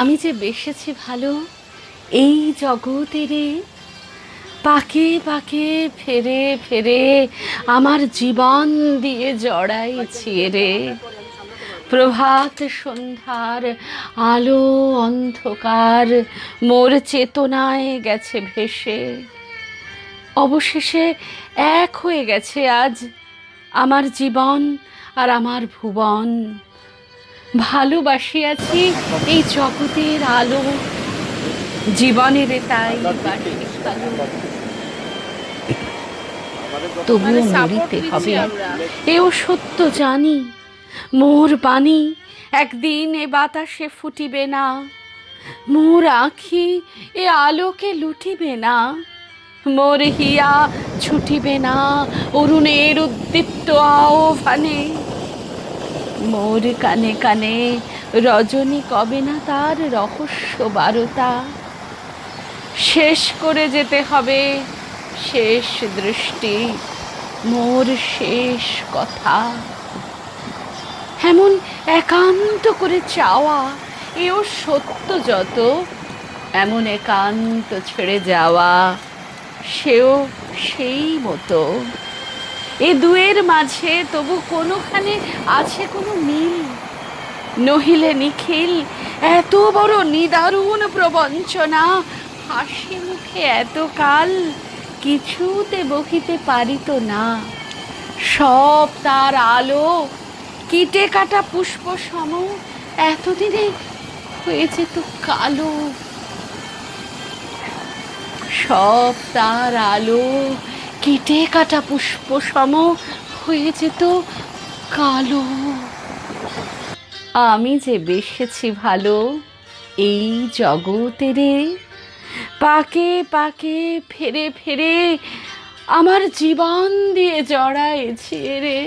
আমি যে বেসেছি ভালো, এই জগতেরে পাকে পাকে ফেরে ফেরে আমার জীবন দিয়ে জড়াইছি রে। প্রভাত সন্ধ্যার আলো অন্ধকার, মোর চেতনায় গেছে ভেসে। অবশেষে এক হয়ে গেছে আজ আমার জীবন আর আমার ভুবন। ভালোবাসিয়াছি এই জগতের আলো জীবনের তাই। তবুও মরিতে হবে। এও সত্য জানি, মোর বাণী একদিন এ বাতাসে ফুটিবে না। মোর আখি এ আলোকে লুটিবে না। মোর হিয়া ছুটিবে না। অরুণের উদ্দীপ্ত আহ্বানে মোর কানে কানে রজনী কবে না তার রহস্য বারতা? শেষ করে যেতে হবে শেষ দৃষ্টি, মোর শেষ কথা। এমন একান্ত করে চাওয়া, এও সত্য যত, এমন একান্ত ছেড়ে যাওয়া, সেও সেই মতো। এ দুয়ের মাঝে তবু কোনোখানে আছে কোনো মিল? নহিলে নিখিল, এত বড় নিদারুণ প্রবঞ্চনা, হাসি মুখে এত কাল কিছুতে বকিতে পারিত না। সব তার আলো, কিটে কাটা পুষ্প সম, এতদিনে হয়েছে তো কালো। সব তার আলো কেটে কাটা পুষ্প সম হয়ে যেত কালো। আমি যে বেসেছি ভালো, এই জগতেরে পাকে পাকে ফেরে ফেরে আমার জীবন দিয়ে জড়াইছে রে।